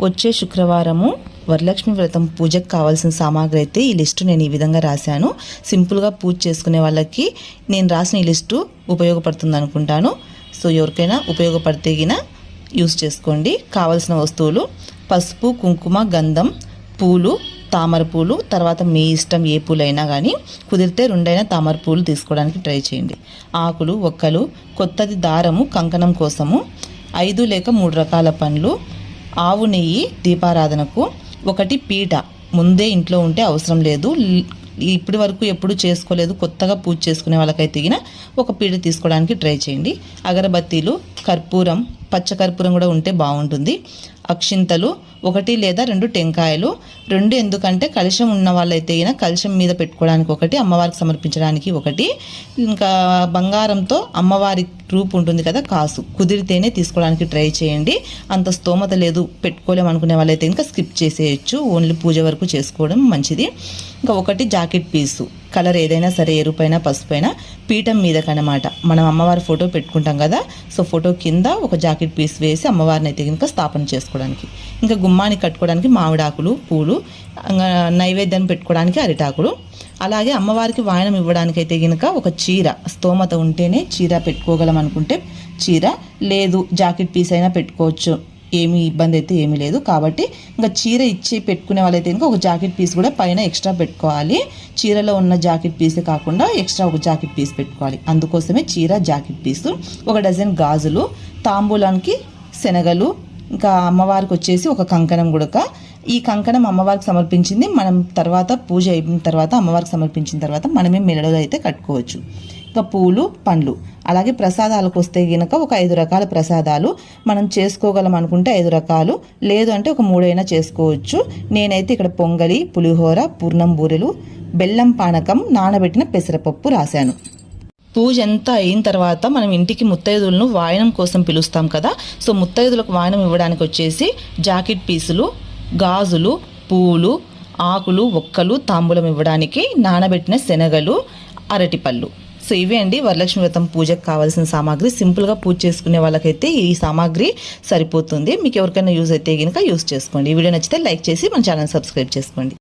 వచ్చే శుక్రవారము వరలక్ష్మి వ్రతం పూజకు కావాల్సిన సామాగ్రి అయితే ఈ లిస్టు నేను ఈ విధంగా రాశాను. సింపుల్గా పూజ చేసుకునే వాళ్ళకి నేను రాసిన ఈ లిస్టు ఉపయోగపడుతుంది అనుకుంటాను. సో ఎవరికైనా ఉపయోగపడితే యూస్ చేసుకోండి. కావలసిన వస్తువులు పసుపు కుంకుమ గంధం పూలు తామర పూలు తర్వాత మీ ఇష్టం ఏ పూలైనా కానీ కుదిరితే రెండైనా తామర పూలు తీసుకోవడానికి ట్రై చేయండి. ఆకులు ఒక్కలు కొత్తది దారము కంకణం కోసము ఐదు లేక మూడు రకాల పండ్లు ఆవు నెయ్యి దీపారాధనకు ఒకటి పీట. ముందే ఇంట్లో ఉంటే అవసరం లేదు. ఇప్పటి వరకు ఎప్పుడు చేసుకోలేదు. కొత్తగా పూజ చేసుకునే వాళ్ళకైతే గిన ఒక పీట తీసుకోవడానికి ట్రై చేయండి. అగరబత్తీలు కర్పూరం పచ్చ కర్పూరం కూడా ఉంటే బాగుంటుంది. అక్షింతలు ఒకటి లేదా రెండు టెంకాయలు. రెండు ఎందుకంటే కలుషం ఉన్న వాళ్ళైతే అయినా కలుషం మీద పెట్టుకోవడానికి ఒకటి అమ్మవారికి సమర్పించడానికి ఒకటి. ఇంకా బంగారంతో అమ్మవారి రూప్ ఉంటుంది కదా కాసు. కుదిరితేనే తీసుకోవడానికి ట్రై చేయండి. అంత స్తోమత లేదు పెట్టుకోలేము అనుకునే వాళ్ళైతే ఇంకా స్కిప్ చేసేయచ్చు. ఓన్లీ పూజ వరకు చేసుకోవడం మంచిది. ఇంకా ఒకటి జాకెట్ పీసు. కలర్ ఏదైనా సరే ఎరుపైన పసుపైన పీఠం మీదకనమాట మనం అమ్మవారి ఫోటో పెట్టుకుంటాం కదా సో ఫోటో కింద ఒక జాకెట్ పీస్ వేసి అమ్మవారిని అయితే కనుక స్థాపన చేసుకోవడానికి. ఇంకా గుమ్మాన్ని కట్టుకోవడానికి మామిడాకులు పూలు ఇంకా నైవేద్యం పెట్టుకోవడానికి అరిటాకులు. అలాగే అమ్మవారికి వాయనం ఇవ్వడానికి అయితే కనుక ఒక చీర స్తోమత ఉంటేనే చీర పెట్టుకోగలం అనుకుంటే చీర లేదు జాకెట్ పీస్ అయినా పెట్టుకోవచ్చు. ఏమీ ఇబ్బంది అయితే ఏమీ లేదు. కాబట్టి ఇంకా చీర ఇచ్చి పెట్టుకునే వాళ్ళైతే ఇంకా ఒక జాకెట్ పీస్ కూడా పైన ఎక్స్ట్రా పెట్టుకోవాలి. చీరలో ఉన్న జాకెట్ పీసే కాకుండా ఎక్స్ట్రా ఒక జాకెట్ పీస్ పెట్టుకోవాలి. అందుకోసమే చీర జాకెట్ పీసు ఒక డజన్ గాజులు తాంబూలానికి శనగలు ఇంకా అమ్మవారికి వచ్చేసి ఒక కంకణం గుడక. ఈ కంకణం అమ్మవారికి సమర్పించింది మనం తర్వాత పూజ అయిన తర్వాత అమ్మవారికి సమర్పించిన తర్వాత మనమే మెడలో అయితే కట్టుకోవచ్చు. ఇంకా పూలు పండ్లు. అలాగే ప్రసాదాలకు వస్తే గినక ఒక ఐదు రకాల ప్రసాదాలు మనం చేసుకోగలం అనుకుంటే ఐదు రకాలు. లేదు అంటే ఒక మూడైనా చేసుకోవచ్చు. నేనైతే ఇక్కడ పొంగలి పులిహోర పూర్ణం బూరెలు బెల్లం పానకం నానబెట్టిన పెసరపప్పు రాశాను. పూజ అంతా అయిన తర్వాత మనం ఇంటికి ముత్తైదులను వాయనం కోసం పిలుస్తాం కదా. సో ముత్తైదులకు వాయనం ఇవ్వడానికి వచ్చేసి జాకెట్ పీసులు గాజులు పూలు ఆకులు ఒక్కలు తాంబూలం ఇవ్వడానికి నానబెట్టిన శనగలు అరటిపళ్ళు. సో ఇవే అండి వరలక్ష్మి వ్రతం పూజకు కావాల్సిన సామాగ్రి. సింపుల్గా పూజ చేసుకునే వాళ్ళకైతే ఈ సామాగ్రి సరిపోతుంది. మీకు ఎవరికైనా యూజ్ అయితే కనుక యూజ్ చేసుకోండి. ఈ వీడియో నచ్చితే లైక్ చేసి మన ఛానల్ సబ్స్క్రైబ్ చేసుకోండి.